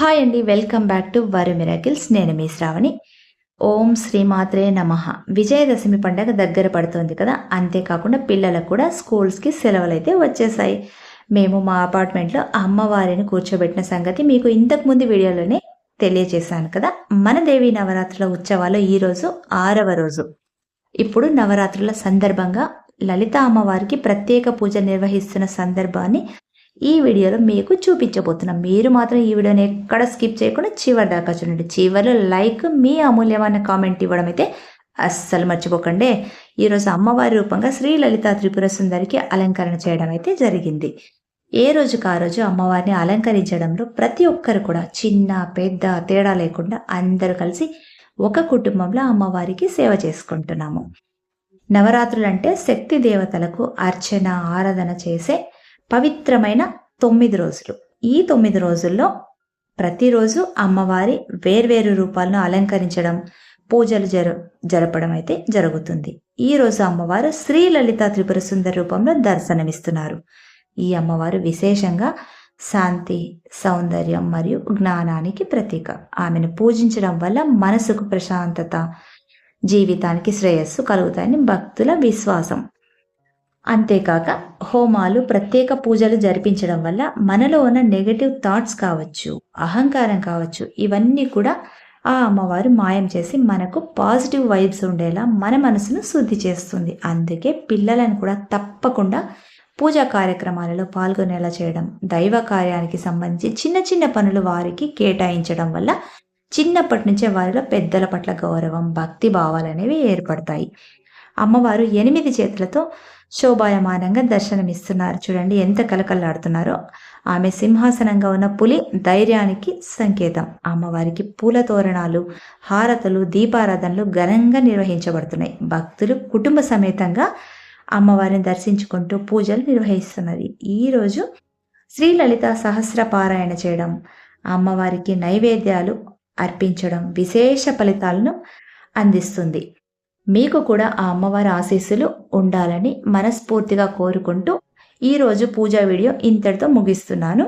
Hi అండి welcome back to Varu miracles నేను మీ శ్రావణి. ఓం శ్రీమాత్రే నమ. విజయదశమి పండగ దగ్గర పడుతుంది కదా అంతేకాకుండా పిల్లలకు కూడా స్కూల్స్కి సెలవులు అయితే వచ్చేసాయి. మేము మా అపార్ట్మెంట్లో అమ్మవారిని కూర్చోబెట్టిన సంగతి మీకు ఇంతకుముందు వీడియోలోనే తెలియజేశాను కదా. మన దేవి నవరాత్రుల ఉత్సవాలు ఈరోజు ఆరవ రోజు. ఇప్పుడు నవరాత్రుల సందర్భంగా లలిత అమ్మవారికి ప్రత్యేక పూజ నిర్వహిస్తున్న సందర్భాన్ని ఈ వీడియోలో మీకు చూపించబోతున్నాం మీరు మాత్రం ఈ వీడియోని ఎక్కడ స్కిప్ చేయకుండా చివరి దాకా చూడండి. చివరిలో లైక్ మీ అమూల్యమైన కామెంట్ ఇవ్వడం అయితే అస్సలు మర్చిపోకండి. ఈరోజు అమ్మవారి రూపంగా శ్రీ లలిత త్రిపుర సుందరికి అలంకరణ చేయడం అయితే జరిగింది. ఏ రోజుకు ఆ రోజు అమ్మవారిని అలంకరించడంలో ప్రతి ఒక్కరు కూడా చిన్న పెద్ద తేడా లేకుండా అందరూ కలిసి ఒక కుటుంబంలో అమ్మవారికి సేవ చేసుకుంటున్నాము. నవరాత్రులు అంటే శక్తి దేవతలకు అర్చన ఆరాధన చేసే పవిత్రమైన తొమ్మిది రోజులు. ఈ తొమ్మిది రోజుల్లో ప్రతిరోజు అమ్మవారి వేర్వేరు రూపాలను అలంకరించడం పూజలు జర జరపడం అయితే జరుగుతుంది. ఈ రోజు అమ్మవారు శ్రీ లలిత త్రిపుర సుందర రూపంలో దర్శనమిస్తున్నారు. ఈ అమ్మవారు విశేషంగా శాంతి సౌందర్యం మరియు జ్ఞానానికి ప్రతీక. ఆమెను పూజించడం వల్ల మనసుకు ప్రశాంతత జీవితానికి శ్రేయస్సు కలుగుతాయని భక్తుల విశ్వాసం. అంతేకాక హోమాలు ప్రత్యేక పూజలు జరిపించడం వల్ల మనలో ఉన్న నెగటివ్ థాట్స్ కావచ్చు అహంకారం కావచ్చు ఇవన్నీ కూడా ఆ అమ్మవారు మాయం చేసి మనకు పాజిటివ్ వైబ్స్ ఉండేలా మన మనసును శుద్ధి చేస్తుంది. అందుకే పిల్లలను కూడా తప్పకుండా పూజా కార్యక్రమాలలో పాల్గొనేలా చేయడం దైవ కార్యానికి సంబంధించి చిన్న చిన్న పనులు వారికి కేటాయించడం వల్ల చిన్నప్పటి నుంచే వారిలో పెద్దల పట్ల గౌరవం భక్తి భావాలు అనేవి ఏర్పడతాయి. అమ్మవారు ఎనిమిది చేతులతో శోభాయమానంగా దర్శనమిస్తున్నారు. చూడండి ఎంత కలకల్లాడుతున్నారో ఆమె సింహాసనంగా ఉన్న పులి ధైర్యానికి సంకేతం. అమ్మవారికి పూల తోరణాలు హారతలు దీపారాధనలు ఘనంగా నిర్వహించబడుతున్నాయి. భక్తులు కుటుంబ సమేతంగా అమ్మవారిని దర్శించుకుంటూ పూజలు నిర్వహిస్తున్నది. ఈరోజు శ్రీ లలిత సహస్ర పారాయణ చేయడం అమ్మవారికి నైవేద్యాలు అర్పించడం విశేష ఫలితాలను అందిస్తుంది. మీకు కూడా ఆ అమ్మవారి ఆశీస్సులు ఉండాలని మనస్ఫూర్తిగా కోరుకుంటూ ఈరోజు పూజా వీడియో ఇంతటితో ముగిస్తున్నాను.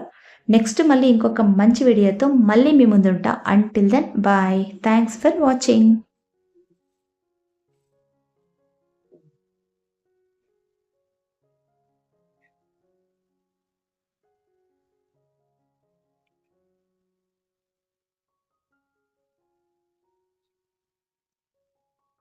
నెక్స్ట్ మళ్ళీ ఇంకొక మంచి వీడియోతో మళ్ళీ మీ ముందుంటా. Until then bye thanks for watching